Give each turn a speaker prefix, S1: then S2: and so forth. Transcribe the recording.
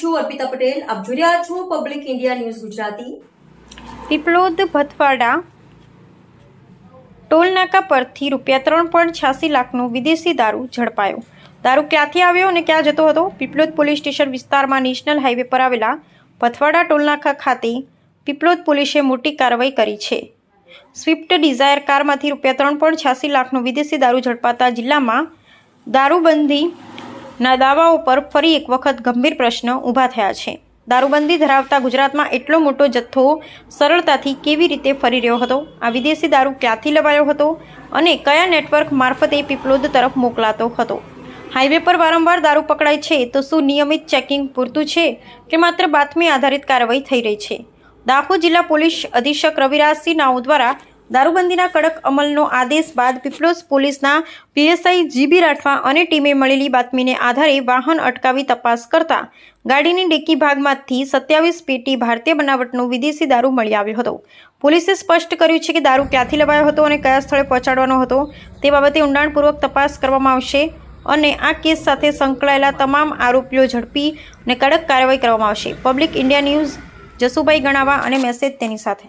S1: છું, અર્પિતા પટેલ. આપ જોઈ રહ્યા છો public India news Gujarati.
S2: Piplod Bhathwada ટોલનાકા પરથી રૂપિયા ત્રણ પોઈન્ટ છ્યાસી લાખનો વિદેશી દારૂ ઝડપાયો. દારૂ ક્યાંથી આવ્યો અને ક્યાં જતો હતો? પીપલોદ પોલીસ સ્ટેશન વિસ્તારમાં નેશનલ હાઈવે પર આવેલા ભથવાડા ટોલનાકા ખાતે પીપલોદ પોલીસે મોટી કાર્યવાહી કરી છે. સ્વિફ્ટ ડિઝાયર કારમાંથી રૂપિયા ત્રણ પોઈન્ટ છ્યાસી લાખનો વિદેશી દારૂ ઝડપાતા જિલ્લામાં દારૂબંધીના દાવાઓ પર ફરી એક વખત ગંભીર પ્રશ્ન ઊભા થયા છે. દારૂબંધી ધરાવતા ગુજરાતમાં એટલો મોટો જથ્થો સરળતાથી કેવી રીતે ફરી રહ્યો હતો? આ વિદેશી દારૂ ક્યાંથી લવાયો હતો? અને કયા નેટવર્ક મારફતે પીપલોદ તરફ મોકલાતો હતો? હાઈવે પર વારંવાર દારૂ પકડાય છે તો શું નિયમિત ચેકિંગ પૂરતું છે કે માત્ર બાતમી આધારિત કાર્યવાહી થઈ રહી છે? દાહોદ જિલ્લા પોલીસ અધિક્ષક રવિરાજસિંહ નાઓ દ્વારા દારૂબંધીના કડક અમલનો આદેશ બાદ પીપલોસ પોલીસના પીએસઆઈ જીબી રાઠવા અને ટીમે મળેલી બાતમીને આધારે વાહન અટકાવી તપાસ કરતા ગાડીની ડેકી ભાગમાંથી સત્યાવીસ પેટી ભારતીય બનાવટનો વિદેશી દારૂ મળી આવ્યો હતો. પોલીસે સ્પષ્ટ કર્યું છે કે દારૂ ક્યાંથી લવાયો હતો અને કયા સ્થળે પહોંચાડવાનો હતો તે બાબતે ઊંડાણપૂર્વક તપાસ કરવામાં આવશે અને આ કેસ સાથે સંકળાયેલા તમામ આરોપીઓ ઝડપી અને કડક કાર્યવાહી કરવામાં આવશે. Public India news Jasubhai Ganava અને મેસેજ તેની સાથે.